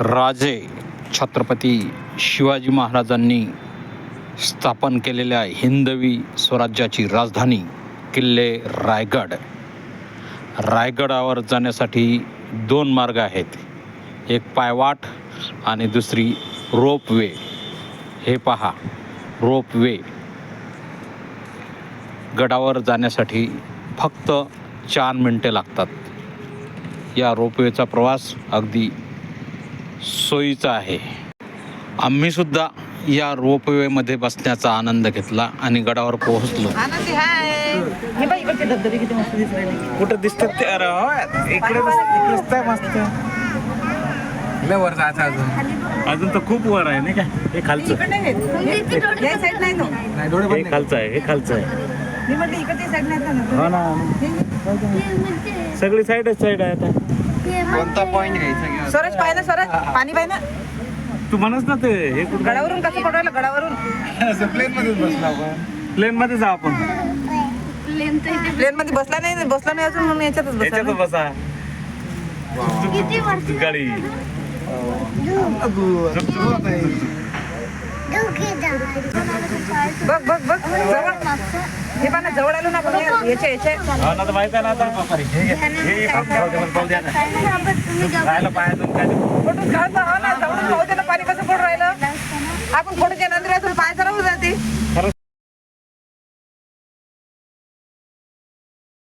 राजे छत्रपती शिवाजी महाराजांनी स्थापन केलेल्या हिंदवी स्वराज्याची राजधानी किल्ले रायगड. रायगडावर जाण्यासाठी दोन मार्ग आहेत. एक पायवाट आणि दुसरी रोपवे. हे पहा रोपवे. गडावर जाण्यासाठी फक्त चार मिनटे लागतात. या रोपवेचा प्रवास अगदी सोयीचा आहे. आम्हीसुद्धा या रोपवेमध्ये बसण्याचा आनंद घेतला आणि गडावर पोहोचलो. आनंदी हाय. हे बाई इकडचे धबधबे किती मस्त दिसत राहिले कुठं दिसतात ते? अरे हो, इकडे मस्त. लय वर जायचं अजून. अजून तर खूप वर आहे नाही का? हे खालचं. हे खालचं आहे हे खालचं आहे. हो ना सगळी साईडच साईड आहे आता. कोणता पॉइंट घ्यायचा पाणी पाहिलं? तू म्हणस ना ते हे गडावरून कसं पडवायला गडावरून. प्लेन मध्येच बसलो आपण. प्लेन मध्ये जा आपण. प्लेन मध्ये बसला नाही बसला नाही अजून म्हणून याच्यातच बसला याच्यातच बसा. गाडी. बघ बघ बघ. जवळ. हे पण जवळ आलो ना पण याचे याचे हा ना तर माहीत आहे ना आता. बापारी. राहिलं पाय अजून काय पाणी कसं पडून राहिलं? आपण फोटोच्या नंतर पाय सरळ जाते.